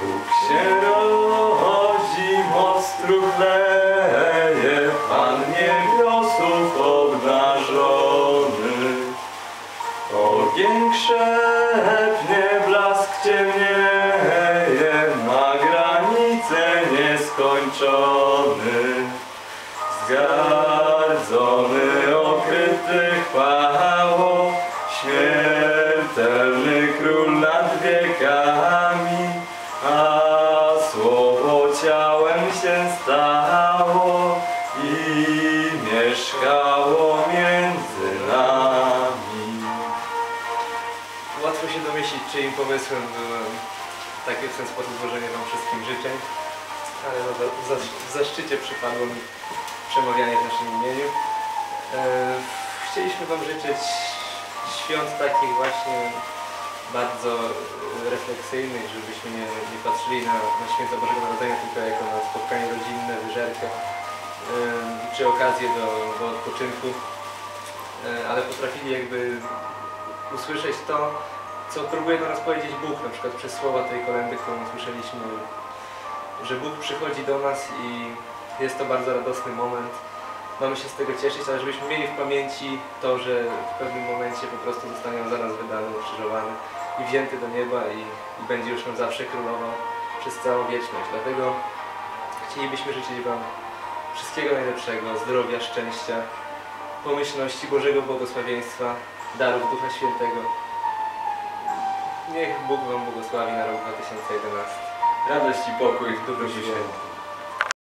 się rodzi, moc truchleje, Pan niebiosów obnażony. Ogień krzepnie, blask ciemnieje, ma granice nieskończony. Zgardzony, ciałem się stało i mieszkało między nami. Łatwo się domyślić, czyim pomysłem było takie w ten sposób złożenie Wam wszystkim życzeń, ale no, w zaszczycie przypadło mi przemawianie w naszym imieniu. E, chcieliśmy Wam życzyć świąt takich właśnie bardzo e, refleksyjnych, żebyśmy nie, nie patrzyli na, na święto Bożego Narodzenia tylko jako na spotkanie rodzinne, wyżerkę, e, czy okazję do, do odpoczynku, e, ale potrafili jakby usłyszeć to, co próbuje do nas powiedzieć Bóg, na przykład przez słowa tej kolendy, którą słyszeliśmy, że Bóg przychodzi do nas i jest to bardzo radosny moment. Mamy się z tego cieszyć, ale żebyśmy mieli w pamięci to, że w pewnym momencie po prostu zostanie on za nas wydany, ukrzyżowany i wzięty do nieba i, i będzie już nam zawsze królował przez całą wieczność. Dlatego chcielibyśmy życzyć Wam wszystkiego najlepszego, zdrowia, szczęścia, pomyślności, Bożego błogosławieństwa, darów Ducha Świętego. Niech Bóg Wam błogosławi na rok 2011. Radość i pokój w Duchu Świętym.